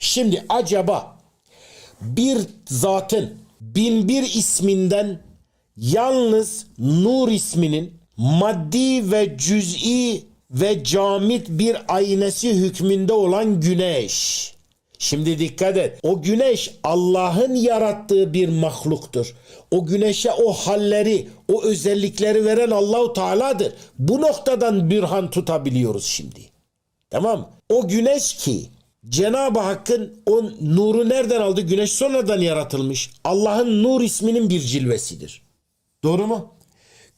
Şimdi acaba bir zatın bin bir isminden yalnız Nur isminin maddi ve cüz'i ve camit bir aynesi hükmünde olan güneş. Şimdi dikkat et. O güneş Allah'ın yarattığı bir mahluktur. O güneşe o halleri, o özellikleri veren Allahu Teala'dır. Bu noktadan bürhan tutabiliyoruz şimdi. Tamam? O güneş ki Cenab-ı Hakk'ın o nuru nereden aldı? Güneş sonradan yaratılmış. Allah'ın nur isminin bir cilvesidir. Doğru mu?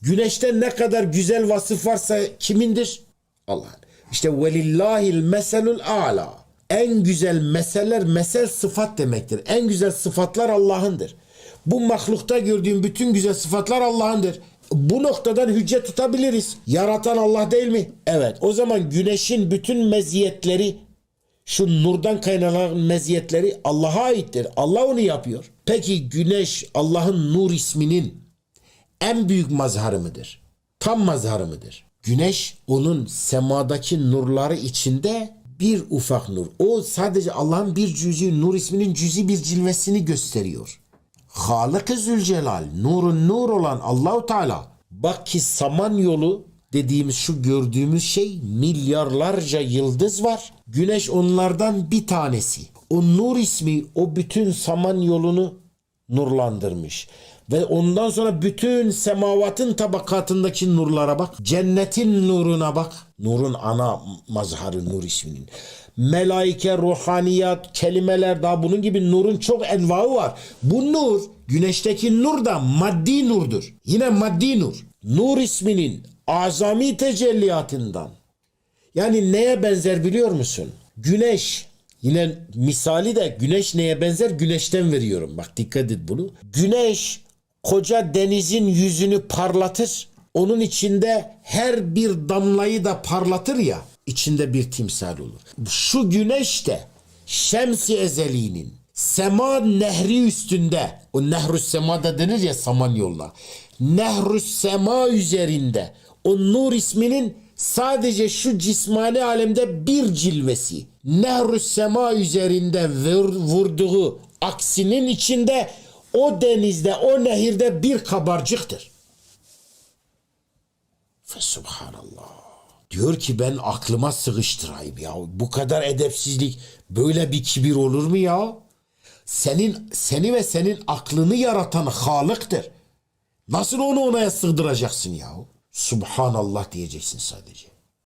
Güneşte ne kadar güzel vasıf varsa kimindir? Allah'ın. İşte velillahil meselul a'la. En güzel meseller, mesel sıfat demektir. En güzel sıfatlar Allah'ındır. Bu mahlukta gördüğün bütün güzel sıfatlar Allah'ındır. Bu noktadan hüccet tutabiliriz. Yaratan Allah değil mi? Evet. O zaman güneşin bütün meziyetleri şu nurdan kaynaklanan meziyetleri Allah'a aittir. Allah onu yapıyor. Peki güneş Allah'ın nur isminin en büyük mazharı mıdır? Tam mazharı mıdır? Güneş onun semadaki nurları içinde bir ufak nur. O sadece Allah'ın bir cüz'i, nur isminin cüz'i bir cilvesini gösteriyor. Halık-ı Zülcelal, nurun nur olan Allahu Teala. Bak ki Samanyolu dediğimiz şu gördüğümüz şey milyarlarca yıldız var. Güneş onlardan bir tanesi. O nur ismi o bütün Samanyolu'nu nurlandırmış. Ve ondan sonra bütün semavatın tabakatındaki nurlara bak. Cennetin nuruna bak. Nurun ana mazharı nur isminin. Melaike, ruhaniyat, kelimeler daha bunun gibi nurun çok envaı var. Bu nur, güneşteki nur da maddi nurdur. Yine maddi nur. Nur isminin azami tecelliyatından. Yani neye benzer biliyor musun? Güneş Yine misali de güneş neye benzer? Güneşten veriyorum. Bak dikkat et bunu. Güneş koca denizin yüzünü parlatır. Onun içinde her bir damlayı da parlatır ya. içinde bir timsal olur. Şu güneş de Şems-i Ezeli'nin sema nehri üstünde o nehrus sema da denir ya Samanyolu'na. Nehrus sema üzerinde o nur isminin sadece şu cismani alemde bir cilvesi. Nehrus sema üzerinde vur- vurduğu aksinin içinde o denizde, o nehirde bir kabarcıktır. Fe subhanallah. Diyor ki ben aklıma sığıştırayım ya. Bu kadar edepsizlik, böyle bir kibir olur mu ya? Senin seni ve senin aklını yaratan Halık'tır. Nasıl onu onaya sığdıracaksın ya? Subhanallah diyeceksin sadece.